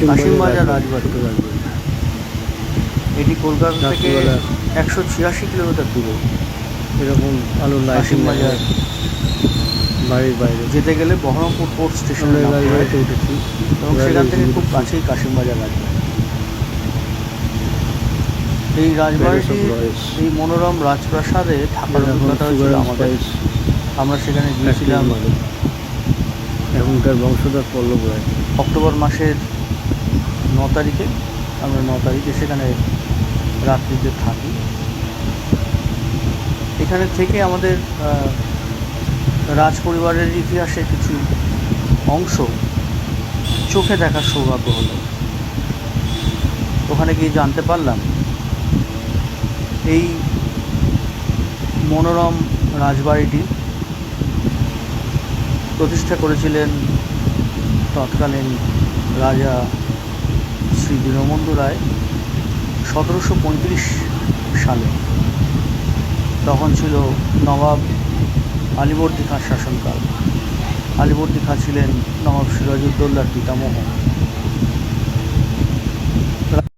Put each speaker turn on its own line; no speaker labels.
কাশিমবাজার রাজবাড়ি এটি কলকাতা থেকে একশো ছিয়াশি কিলোমিটার দূরে।
এরকম আলো
কাশিমবাজার।
বাড়ির বাইরে।
যেতে গেলে বহরমপুর পোর্ট স্টেশনে
গাড়িতে উঠেছি।
এবং সেখান থেকে খুব কাছেই কাশিমবাজার রাজবাড়ি এই রাজবাড়িটি এই মনোরম রাজপ্রাসাদে থাকার অভিজ্ঞতা হয়েছিল আমাদের। আমরা সেখানে গিয়েছিলাম।
এখনকার বংশধর পল্লব রায়।
অক্টোবর মাসের ন তারিখে, আমরা ন তারিখে সেখানে রাত্রিতে থাকি। এখানে থেকে আমাদের রাজ পরিবারের ইতিহাসের কিছু অংশ চোখে দেখার সৌভাগ্য হলো। ওখানে গিয়ে জানতে পারলাম, এই মনোরম রাজবাড়িটি প্রতিষ্ঠা করেছিলেন তৎকালীন রাজা দীনবন্ধু রায় সতেরোশো পঁয়ত্রিশ সালে তখন ছিল নবাব আলিবর্দী খাঁর শাসনকাল। আলিবর্দী খাঁ ছিলেন নবাব সিরাজউদ্দৌল্লার পিতামহ।